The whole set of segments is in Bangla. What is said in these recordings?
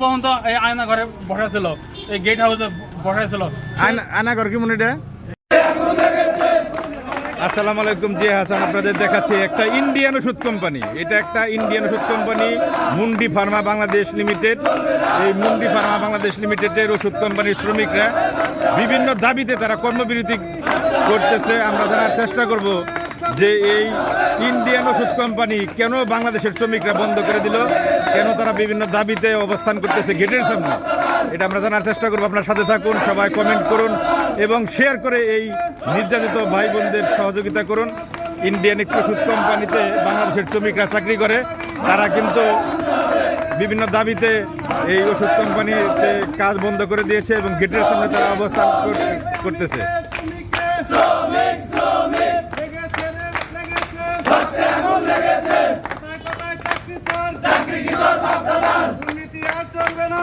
পর্যন্ত এই আয়না ঘরে বসাছিল এই গেট হাউসে আয়না আয়না ঘর কি মনে এটা? আসসালামু আলাইকুম, জি হাসান, আপনাদের দেখাচ্ছি একটা ইন্ডিয়ান ওষুধ কোম্পানি এটা একটা ইন্ডিয়ান ওষুধ কোম্পানি মুন্ডি ফার্মা বাংলাদেশ লিমিটেড। এই মুন্ডি ফার্মা বাংলাদেশ লিমিটেডের ওষুধ কোম্পানির শ্রমিকরা বিভিন্ন দাবিতে তারা কর্মবিরতি করতেছে। আমরা জানার চেষ্টা করব। যে এই ইন্ডিয়ান ওষুধ কোম্পানি কেন বাংলাদেশের শ্রমিকরা বন্ধ করে দিল? কেন তারা বিভিন্ন দাবিতে অবস্থান করতেছে গেটের সামনে? এটা আমরা জানার চেষ্টা করব। আপনার সাথে থাকুন, সবাই কমেন্ট করুন এবং শেয়ার করে এই নির্যাতিত ভাই বোনদের সহযোগিতা করুন। ইন্ডিয়ান একটি ওষুধ কোম্পানিতে বাংলাদেশের শ্রমিকরা চাকরি করে। তারা কিন্তু বিভিন্ন দাবিতে এই ওষুধ কোম্পানিতে কাজ বন্ধ করে দিয়েছে এবং গেটের সামনে তারা অবস্থান কর- করতেছে লেগেছে রে, লেগেছে। কোথায় কোথায় চাকরি চোর? দুর্নীতি আর চলবে না।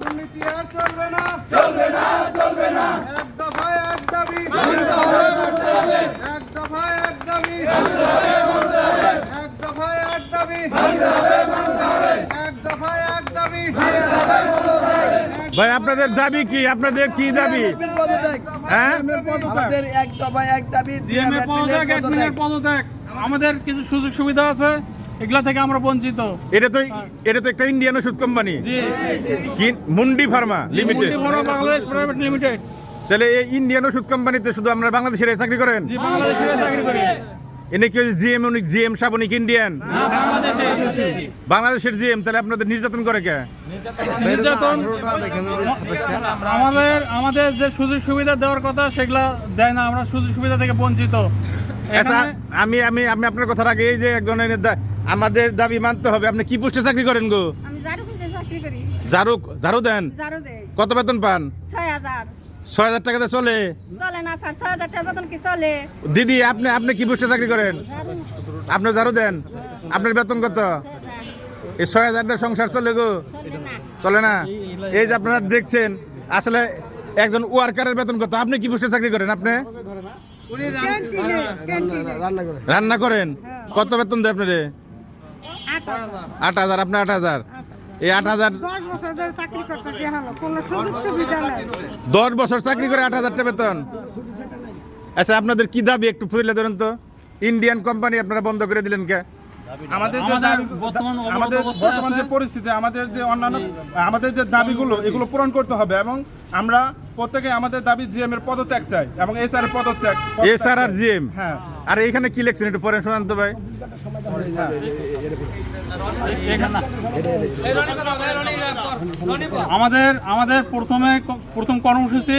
দুর্নীতি আর চলবে না। এক দফায় এক দাবি। এক দফায় এক দাবি। এক দফায় এক দাবি। এক দফায় এক দাবি। ভাই আপনাদের দাবি কি? আপনাদের কি দাবি? হ্যাঁ? আমাদের এক দফায় এক দাবি জিএমএ পদত্যাগ অ্যাডমিনের পদত্যাগ। আমাদের কিছু সুযোগ সুবিধা আছে? এগুলা থেকে আমরা বঞ্চিত। এটা তো এটা তো একটা ইন্ডিয়ান ওষুধ কোম্পানি জি। Mundi pharma limited Mundi pharma Bangladesh private limited তাহলে এই ইন্ডিয়ান ওষুধ কোম্পানিতে শুধু আমরা বাংলাদেশের চাকরি করেন? জি বাংলাদেশে চাকরি করি। এনে কি জিএম উনিক জিএম সাবনিক ইন্ডিয়ান বাংলাদেশে বাংলাদেশের জিএম তাহলে আপনাদের নির্যাতন করে কে? নির্যাতন আমাদের আমাদের যে সুযোগ সুবিধা দেওয়ার কথা সেগুলা দেয় না। আমরা সুযোগ সুবিধা থেকে বঞ্চিত। আচ্ছা আমি আমি আমি আপনার কথার আগে এই যে একজনের আমাদের দাবি মানতে হবে। আপনি কি পোস্টে চাকরি করেন গো? ঝাড়ু ঝাড়ু দেন? কত বেতন পান? ছয় হাজার। টাকাতে চলে? দিদি আপনি আপনি কি পোস্টে চাকরি করেন? আপনি ঝাড়ু দেন? আপনার বেতন কত? এই ছয় হাজার সংসার চলে গো? চলে না? এই যে আপনারা দেখছেন আসলে একজন ওয়ার্কারের বেতন কত? আপনি কি পোস্টে চাকরি করেন আপনি? রান্না করেন? কত বেতন দেয় আপনারে? আট হাজার। আট হাজার আপনি আট হাজার। এই আট হাজার দশ বছর ধরে চাকরি করতে হলো কোনো সুযোগ সুবিধা নাই। দশ বছর চাকরি করে আট হাজার টাকা বেতন। আচ্ছা আপনাদের কি দাবি একটু ফুলে ধরেন তো? ইন্ডিয়ান কোম্পানি আপনারা বন্ধ করে দিলেন কে? আমাদের যে আমাদের দাবি- বর্তমান আমাদের বর্তমান যে পরিস্থিতি আমাদের যে অন্যান্য আমাদের যে দাবিগুলো এগুলো পূরণ করতে হবে এবং আমরা প্রত্যেকে আমাদের দাবি জিএম এর পদত্যাগ চাই এবং এসআর এর পদত্যাগ এস আর আর জিএম? হ্যাঁ। আর এখানে কি লেখছেন একটু পরে শোনান তো ভাই। এখানে আমাদের আমাদের প্রথমে প্রথম কর্মসূচি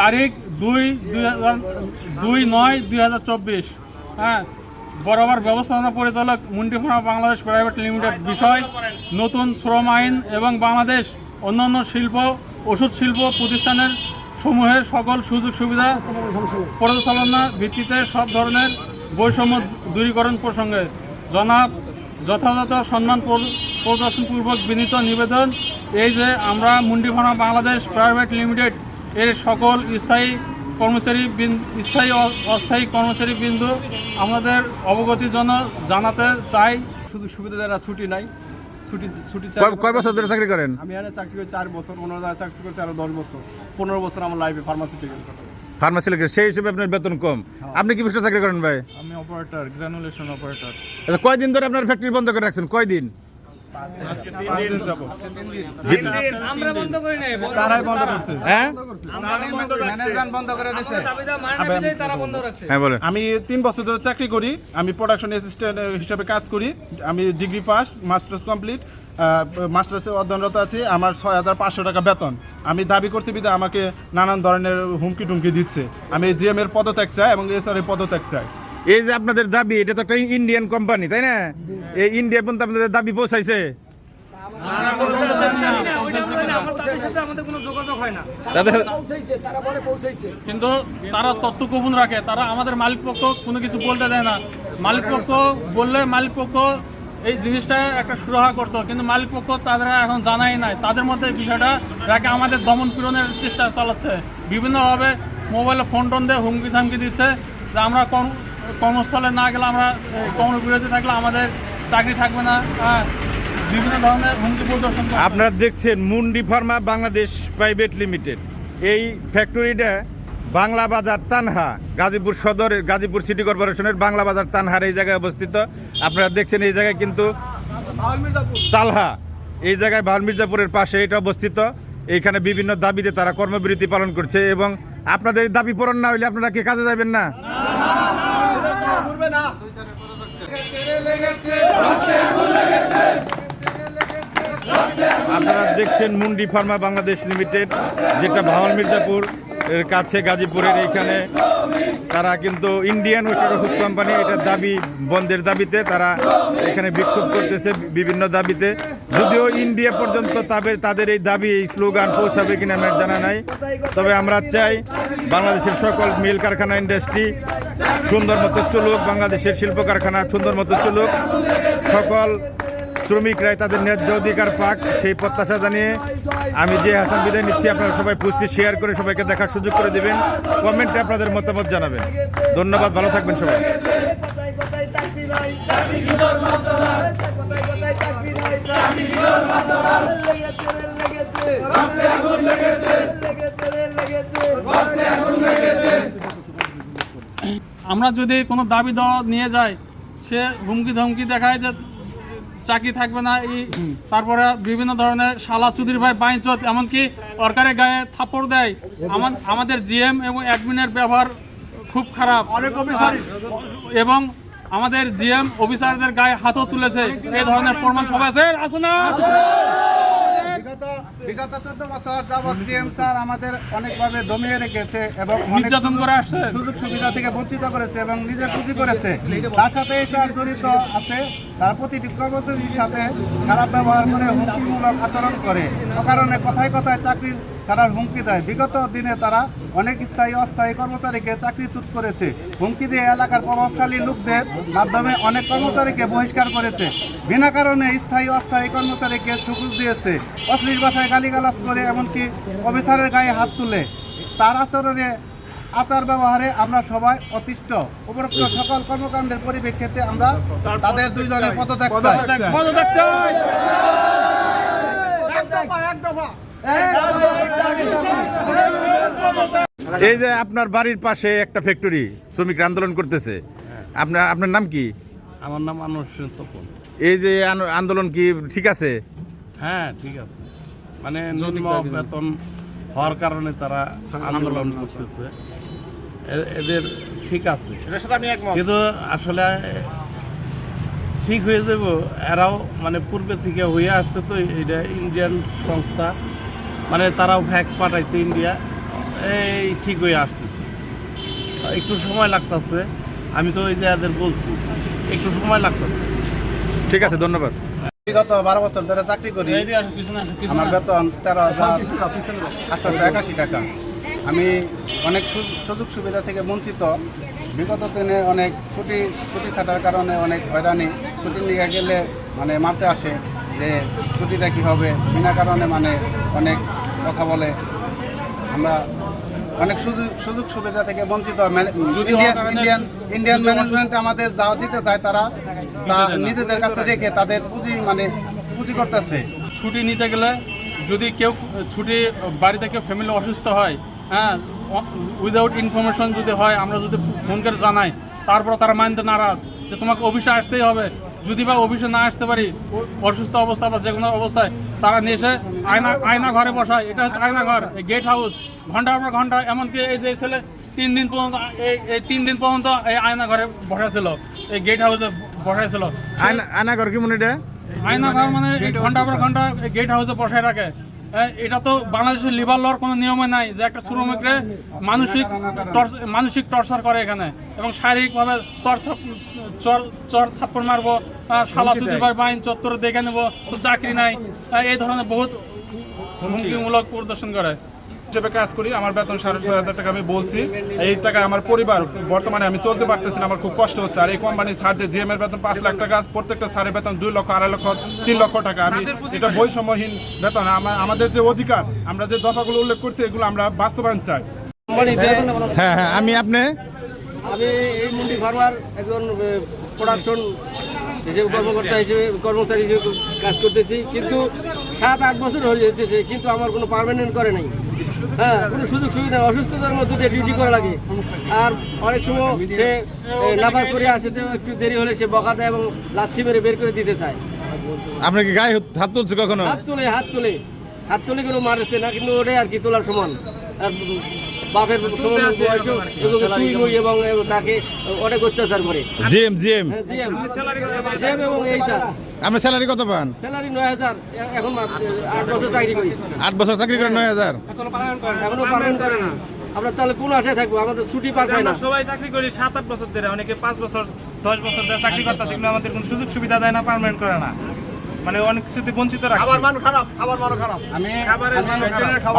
তারিখ দুই দুই নয়, দুই হাজার চব্বিশ। হ্যাঁ বরাবর ব্যবস্থাপনা পরিচালক মুন্ডিফোনা বাংলাদেশ প্রাইভেট লিমিটেড বিষয়, নতুন শ্রম আইন এবং বাংলাদেশ অন্যান্য শিল্প, ওষুধ শিল্প প্রতিষ্ঠানের সমূহের সকল সুযোগ সুবিধা পরিচালনা ভিত্তিতে সব ধরনের বৈষম্য দূরীকরণ প্রসঙ্গে জনাব যথাযথ সম্মান প্রদর্শনপূর্বক বিনীত নিবেদন এই যে আমরা মুন্ডিফানা বাংলাদেশ প্রাইভেট লিমিটেড এর সকল স্থায়ী কর্মচারী স্থায়ী অ- অস্থায়ী কর্মচারী বিন্দু আমাদের অবগতির জন্য জানাতে চাই। শুধু সুবিধা দ্বারা ছুটি নাই। ছুটি ছুটি কয়- বছর ধরে চাকরি করেন? আমি এখানে চাকরি করি চার বছর পনেরো জায়গায় চাকরি করছি আরও দশ বছর। পনেরো বছর আমার লাইফে ফার্মাসিউটিক্যাল ফার্মাসি সেই হিসেবে আপনার বেতন কম। আপনি কি চাকরি করেন ভাই? আমি অপারেটর গ্রানুলেশন অপারেটর আচ্ছা কয়দিন ধরে আপনার ফ্যাক্টরি বন্ধ করে রাখছেন? কয়দিন? পাঁচ দিন যাব তারাই বন্ধ করছে হ্যাঁ ম্যানেজমেন্ট বন্ধ করে দিছে হ্যাঁ আমি তিন বছর ধরে চাকরি করি আমি প্রোডাকশন অ্যাসিস্ট্যান্ট হিসেবে কাজ করি আমি ডিগ্রি পাস মাস্টার্স কমপ্লিট মাস্টার্সে অধ্যয়নরত আছি আমার ছয় হাজার পাঁচশো টাকা বেতন। আমি দাবি করছি বিধা আমাকে নানান ধরনের হুমকি টুমকি দিচ্ছে। আমি জিএম এর পদত্যাগ চাই এবং এসআর এর পদত্যাগ চাই। এই যে আপনাদের দাবি এটা তো একটা ইন্ডিয়ান কোম্পানি তাই না? এই ইন্ডিয়া পর্যন্ত আপনাদের দাবি পৌঁছাইছে? কিন্তু তারা তথ্য গোপন রাখে তারা আমাদের মালিক পক্ষ কোনো কিছু বলতে দেয় না। মালিক পক্ষ বললে মালিক পক্ষ এই জিনিসটা একটা সুরাহা করতো, কিন্তু মালিক পক্ষ তাদের এখন জানাই নাই। তাদের মধ্যে বিষয়টা রাখে আমাদের দমন পীড়নের চেষ্টা চালাচ্ছে। বিভিন্নভাবে মোবাইলে ফোন টোন দিয়ে হুমকি থামকি দিচ্ছে যে আমরা কর্মস্থলে না গেলে আমরা কর্মবিরতি থাকলে আমাদের চাকরি থাকবে না। বিভিন্ন ধরনের হুমকি প্রদর্শন আপনারা দেখছেন মুন্ডি ফার্মা বাংলাদেশ প্রাইভেট লিমিটেড। এই ফ্যাক্টরিটা বাংলা বাজার তানহা, গাজীপুর সদরের গাজীপুর সিটি কর্পোরেশনের বাংলা বাজার তানহার এই জায়গায় অবস্থিত। আপনারা দেখছেন এই জায়গায় কিন্তু তালহা, এই জায়গায় ভালো মির্জাপুরের পাশে এটা অবস্থিত। এইখানে বিভিন্ন দাবিতে তারা কর্মবিরতি পালন করছে এবং আপনাদের দাবি পূরণ না হইলে আপনারা কি কাজে যাবেন না? আপনারা দেখছেন মুন্ডি ফার্মা বাংলাদেশ লিমিটেড, যেটা ভাওয়াল মির্জাপুর এর কাছে গাজীপুরের এইখানে। তারা কিন্তু ইন্ডিয়ান ওষুধ ওষুধ কোম্পানি এটার দাবি, বন্ধের দাবিতে তারা এখানে বিক্ষোভ করতেছে বিভিন্ন দাবিতে। যদিও ইন্ডিয়া পর্যন্ত তাদের তাদের এই দাবি, এই স্লোগান পৌঁছাবে কিনা আমার জানা নাই। তবে আমরা চাই বাংলাদেশের সকল মিল কারখানা ইন্ডাস্ট্রি সুন্দর মতো চলুক, বাংলাদেশের শিল্প কারখানা সুন্দর মতো চলুক। সকল শ্রমিকরাই তাদের ন্যায্য অধিকার পাক, সেই প্রত্যাশা জানিয়ে আমি যে হাসান বিদায় নিচ্ছি, আপনারা সবাই পুষ্টি শেয়ার করে সবাইকে দেখার সুযোগ করে দেবেন। কমেন্টে আপনাদের মতামত জানাবেন। ধন্যবাদ, ভালো থাকবেন সবাই। আমরা যদি কোনো দাবি দেওয়া নিয়ে যাই, সে হুমকি ধমকি দেখায় যে চাকরি থাকবে না এই তারপরে বিভিন্ন ধরনের শালা চুদির ভাই বাইঞ্চত এমনকি সরকারের গায়ে থাপড় দেয়। আমাদের জিএম এবং অ্যাডমিনের ব্যবহার খুব খারাপ। অনেক অফিসার এবং আমাদের জিএম অফিসারদের গায়ে হাতও তুলেছে। এই ধরনের প্রমাণ সবাই আছে। আছে না। বিগত চোদ্দ বছর যাবৎ সিএম স্যার আমাদের অনেকভাবে দমিয়ে রেখেছে এবং নির্যাতন সুযোগ- করে আসছে। সুযোগ সুবিধা থেকে বঞ্চিত করেছে এবং নিজের পুঁজি করেছে। তার সাথে স্যার জড়িত আছে। তার প্রতিটি কর্মচারীর সাথে খারাপ ব্যবহার করে হুমকিমূলক আচরণ করে। অকারণে কথায় কথায় চাকরি ছাড়ার হুমকি দেয়। বিগত দিনে তারা অনেক স্থায়ী অস্থায়ী কর্মচারীকে চাকরিচ্যুত করেছে। হুমকি দিয়ে এলাকার প্রভাবশালী লোকদের মাধ্যমে অনেক কর্মচারীকে বহিষ্কার করেছে। বিনা কারণে স্থায়ী অস্থায়ী কর্মচারীকে সুযোগ দিয়েছে। অশ্লীল ভাষায় গালিগালাজ করে এমনকি অফিসারের গায়ে হাত তুলে। তার আচরণে আচার ব্যবহারে আমরা সবাই অতিষ্ঠ। উপরোক্ত সকল কর্মকাণ্ডের পরিপ্রেক্ষিতে আমরা তাদের দুইজনের পদত্যাগ চাই। পদত্যাগ চাই। এই যে আপনার বাড়ির পাশে একটা ফ্যাক্টরি শ্রমিক আন্দোলন করতেছে। আপনার আপনার নাম কি? আমার নাম আনোয়ার হোসেন তপন। এই যে আন্দোলন কি ঠিক আছে? হ্যাঁ ঠিক আছে। মানে নিম্ন বেতন হওয়ার কারণে তারা আন্দোলন করতেছে। এদের ঠিক আছে। কিন্তু আসলে ঠিক হয়ে যাব এরাও মানে পূর্বে থেকে হয়ে আসছে তো এটা ইন্ডিয়ান সংস্থা। মানে তারাও ফ্যাক্স পাঠাইছে ইন্ডিয়া এই ঠিক হয়ে আসতেছে একটু সময় লাগতেছে। আমি তো ওই যে এদের বলছি একটু সময় লাগতেছে। ঠিক আছে ধন্যবাদ। বিগত বারো বছর ধরে চাকরি করি। আমার বেতন তেরো হাজার আটশোশো একাশি টাকা। আমি অনেক সু- সুযোগ সুবিধা থেকে বঞ্চিত। বিগত দিনে অনেক ছুটি ছুটি ছাটার কারণে অনেক হয়রানি। ছুটি নিয়ে গেলে মানে মারতে আসে। যে ছুটিটা কী হবে বিনা কারণে মানে অনেক কথা বলে। আমরা অনেক সুযোগ সুযোগ সুবিধা থেকে বঞ্চিত। যদি ইন্ডিয়ান ইন্ডিয়ান ইন্ডিয়ান ম্যানেজমেন্ট আমাদের যা দিতে চায় তারা তা নিজেদের কাছে রেখে তাদের পুঁজি মানে পুঁজি করতেছে। ছুটি নিতে গেলে যদি কেউ ছুটি বাড়িতে কেউ ফ্যামিলি অসুস্থ হয় হ্যাঁ উইদাউট ইনফরমেশন যদি হয় আমরা যদি ফোন করে জানাই তারপর তারা মানতে নারাজ যে তোমাকে অফিসে আসতেই হবে। যদি বা অফিসে না আসতে পারি অসুস্থ অবস্থা বা যে কোনো অবস্থায় তারা নিয়ে এসে আয়না আয়না ঘরে বসায়। এটা হচ্ছে আয়না ঘর গেট হাউস ঘণ্টার পর ঘণ্টা। এমনকি এই যে ছেলে তিন দিন পর্যন্ত এই তিন দিন পর্যন্ত এই আয়না ঘরে বসাছিল এই গেট হাউসে বসাইছিল। আয়না ঘর কি মনে এটা? আয়না ঘর মানে এই ঘণ্টা পর ঘণ্টা গেট হাউসে বসায় রাখে। এটা তো বাংলাদেশের লিভার লর কোনো নিয়মে নাই যে একটা শ্রমিকরে মানসিক মানসিক টর্চার করে এখানে এবং শারীরিকভাবে টর্চার চর চর থাপ্পড় মারবো শালা চুদি বাইন চত্বর দেখে নেব চাকরি নাই। এই ধরনের বহুত হুমকিমূলক প্রদর্শন করে। হিসেবে কাজ করি আমার বেতন সাড়ে ছয় হাজার টাকা আমি বলছি। এই টাকা আমার পরিবার বর্তমানে আমি চলতে পারতেছি না আমার খুব কষ্ট হচ্ছে। আর এই কোম্পানি ছাড়তে জিএম এর বেতন পাঁচ লাখ টাকা প্রত্যেকটা সারের বেতন দুই লক্ষ আড়াই লক্ষ তিন লক্ষ টাকা। আমি এটা বৈষম্যহীন বেতন। আমাদের যে অধিকার আমরা যে দফাগুলো উল্লেখ করছি এগুলো আমরা বাস্তবায়ন চাই। হ্যাঁ হ্যাঁ আমি আপনি? আমি এই মুন্ডি ফার্মার একজন প্রোডাকশন হিসেবে কর্মকর্তা হিসেবে কর্মচারী হিসেবে কাজ করতেছি। কিন্তু সাত আট বছর হয়ে যেতেছে কিন্তু আমার কোনো পারমানেন্ট করে নাই। হ্যাঁ কোনো সুযোগ সুবিধা নেই। অসুস্থতার মধ্যে দিয়ে ডিউটি করা লাগে। আর অনেক সময় সে এ, নাপাস করে আসতে একটু দেরি হলে সে বকা দেয় এবং লাথি মেরে বের করে দিতে চায়। আপনার কি গায়ে হাত তুলছে কখনো? হাত তুলে হাত তুলে। হাত তুলে কোনো মারছে না কিন্তু ওটাই আর কি তোলার সমান। আর বাপের তুই মুই এবং তাকে অনেক অত্যাচার করে। GM GM. হ্যাঁ, জি, আমি- সেম এবং এই স্যার। আপনার স্যালারি কত পান? স্যালারি নয় হাজার। এখন আট বছর চাকরি করি। আট বছর চাকরি করেন নয় হাজার। এখনও পালন করে না। আমরা তাহলে কোন আশায় থাকব? আমাদের ছুটি পাস হয় না। সবাই চাকরি করি সাত আট বছর ধরে। অনেকে পাঁচ বছর দশ বছর ধরে চাকরি করতেছে কিন্তু আমাদের কোনো সুযোগ সুবিধা দেয় না পারমানেন্ট করে না। মানে অনেক কিছুতে বঞ্চিত রাখছে। খাবার মান খারাপ খাবার মানও খারাপ। আমি খাবারের মান খারাপ।